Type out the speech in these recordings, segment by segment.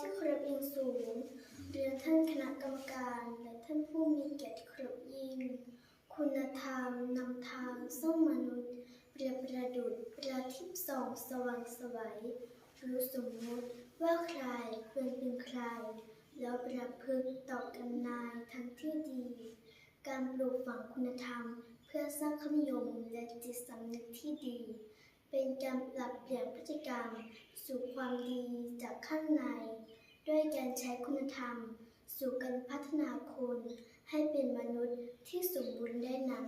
ที่เคารพอย่างสูงเรียนท่านคณะกรรมการและท่านผู้มีเกียรติเคารพยิ่ง คุณธรรมนำทางสู้มนุษย์ เปรียบประดุจประทิบส่องสว่างไสวัยรู้สมมุติว่าใครควรเป็นใคร แล้วประพฤติต่อกันนายทั้งที่ดี การปลูกฝังคุณธรรม เพื่อสร้างคำยมและจิตสำนึกที่ดี เป็นการปรับเปลี่ยนพฤติกรรม สู่ความดีจากข้างใน ด้วยการใช้คุณธรรม สู่การพัฒนาคนให้เป็นมนุษย์ที่สมบูรณ์ได้นั้น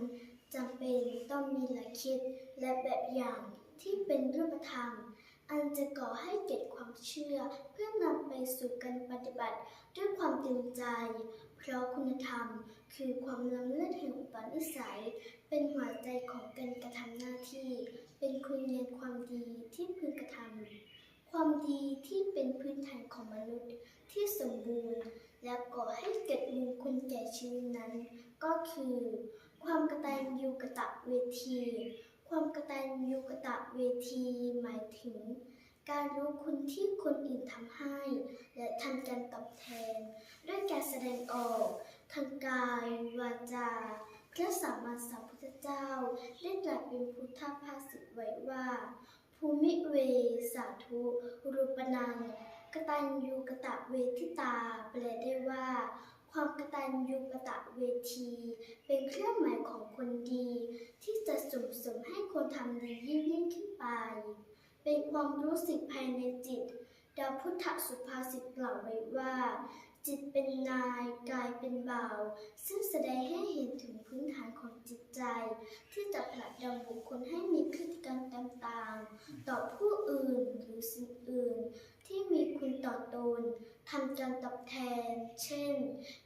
จำเป็นต้องมีหลักคิดและแบบอย่างที่เป็นรูปธรรม อันจะก่อให้เกิดความเชื่อเพื่อนำไปสู่การปฏิบัติด้วยความเต็มใจ เพราะคุณธรรมคือความล้ำเลิศแห่งอุปนิสัย เป็นหัวใจของการกระทำหน้าที่ เป็นคุณงามความดีที่พึงกระทำ ความดีที่เป็นพื้นฐานของมนุษย์ที่สมบูรณ์ และก่อให้เกิดมงคลแก่ชีวิตนั้น ก็คือ ความกตัญญูกตะเวที ความกตัญญูกตะเวที หมายถึง การรู้คุณที่คนอื่นทำให้ และทำการตอบแทน ด้วยการแสดงออก ทางกาย วาจาพระสัมมาสัมพุทธเจ้าได้ตรัสเป็นพุทธภาษิตไว้ว่า ภูมิเวสาธุรูปนังกตัญญูกตะเวทิตา แปลได้ว่า ความกตัญญูกตะเวที เป็นเครื่องหมายของคนดี ที่จะส่งเสริมให้คนทำดียิ่งยิ่งขึ้นไป เป็นความรู้สึกภายในจิตดาวพุทธสุภาษิตกล่าวไว้ว่า จิตเป็นนายกายเป็นบ่าว ซึ่งแสดงให้เห็นถึงพื้นฐานของจิตใจ ที่จะผลักดันบุคคลให้มีพฤติกรรมต่างๆ ต่อผู้อื่นหรือสิ่งอื่น ที่มีคุณต่อตนทำการตอบแทน เช่น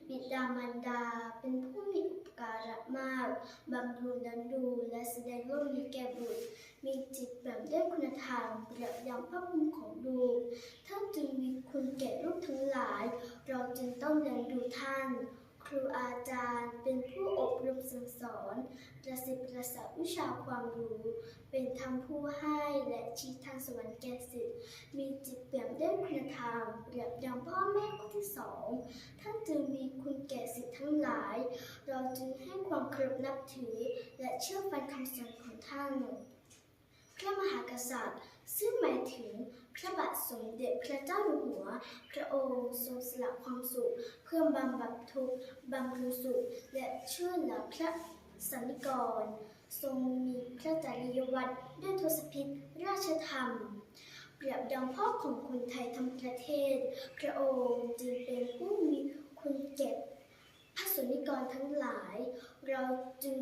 บิดามารดาเป็นผู้มีอุปการะมากบำรุงดันดูและแสดงว่ามีแก่บุตร มีจิตแบบด้วยคุณธรรมเปรียบย่างพระภูมิของลูกท่านจึงมีคุณแก่ลูกทั้งหลาย เราจึงต้องเรียนดูท่าน ครูอาจารย์เป็นผู้อบรมสั่งสอนประสิทธิ์ประสาวิชาความรู้ เป็นธรรมผู้ให้และชี้ทางสวรรค์แก่สิทธิ์มีจิตเปี่ยมด้วยคุณธรรมเปรียบย่างพ่อแม่คนที่สองท่านจึงมีคุณแก่สิทธิ์ทั้งหลาย เราจึงให้ความเคารพนับถือ และเชื่อฟังคำสอนของท่าน พระมหากษัตริย์ ซึ่งหมายถึงพระบาทสมเด็จพระเจ้าอยู่หัว พระองค์ทรงสละความสุข เพื่อบำบัดทุกข์บำรุงสุข และช่วยเหลือพระสันนิกร ทรงมีพระจริยวัตรด้วยทศพิธราชธรรมเปรียบดังพ่อของคนไทยทั้งประเทศ พระองค์จึงเป็นผู้มีคุณเก็บพระสนิกรทั้งหลาย เราจึง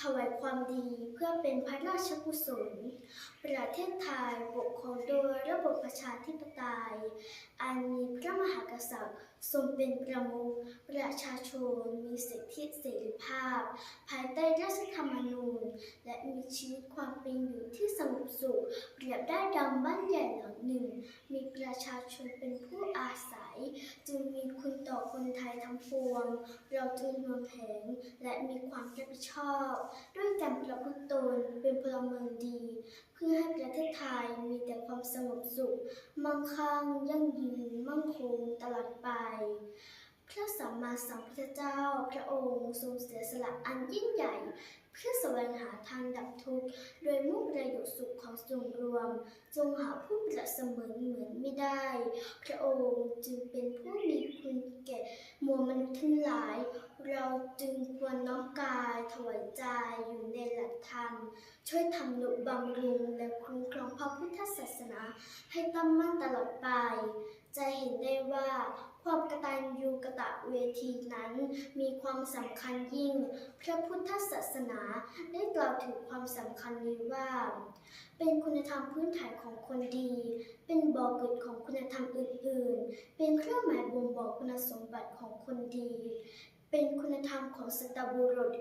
ถวายความดีเพื่อเป็นพระราชกุศล ประเทศไทยปกครองโดยระบบประชาธิปไตย อันมีพระมหากษัตริย์ทรงเป็นประมุข ประชาชนมีสิทธิเสรีภาพ ภายใต้รัฐธรรมนูญ และมีชีวิตความเป็นอยู่ที่สงบสุข เปรียบได้ดังบ้านใหญ่หลังหนึ่ง มีประชาชนเป็นผู้อาศัย จึงมีคุณ ต่อคนไทยทั้งปวง เราจึงรวมแผงและมีความรับผิดชอบ ด้วยการประพฤติตนเป็นพลเมืองดี เพื่อให้ประเทศไทยมีแต่ความสงบสุข มั่งคั่งยั่งยืนมั่งคงตลอดไป พระสัมมาสัมพุทธเจ้า พระองค์ทรงเสียสละอันยิ่งใหญ่ เพื่อแสวงหาทางดับทุกข์โดยมุ่งประโยชน์สุขของส่วนรวม จงหาผู้เปรียบเสมือนเหมือนไม่ได้ พระองค์จึงเป็นผู้มีคุณแก่มวลมนุษย์ทั้งหลาย เราจึงควรน้อมกายถวายใจอยู่ในหลักธรรม ช่วยทำนุบำรุงและคุ้มครองพระพุทธศาสนาให้ตั้งมั่นตลอดไป จะเห็นได้ว่า ความกตัญญูกตะเวทีนั้นมีความสำคัญยิ่ง พระพุทธศาสนาได้กล่าวถึงความสำคัญนี้ว่า เป็นคุณธรรมพื้นฐานของคนดี เป็นบ่อเกิดของคุณธรรมอื่นๆ เป็นเครื่องหมายบ่งบอกคุณสมบัติของคนดี เป็นคุณธรรมของสตบุรุษ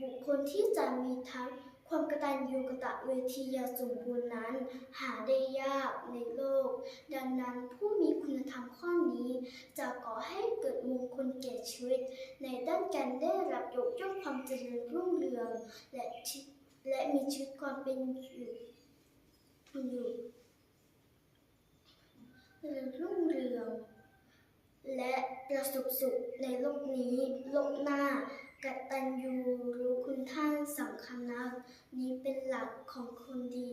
บุคคลที่จะมีทั้งความกตัญญูกตะเวทียาสมบูรณ์นั้น หาได้ยากในโลก ดังนั้นผู้มีคุณี้ จะก่อให้เกิดมงคลแก่ชีวิต ในด้านการได้รับยกย่องความเจริญรุ่งเรือง และและมีชีวิตความเป็นอยู่อยู่รุ่งเรือง และประสบสุขในโลกนี้โลกหน้ากตัญญูรู้คุณท่านสำคัญนัก นี้เป็นหลักของคนดี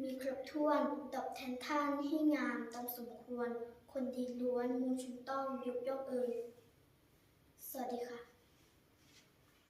มีครบถ้วนตอบแทนท่านให้งามตามสมควร คนดีล้วนมูชุนต้องยุกยกเอ่ยสวัสดีค่ะ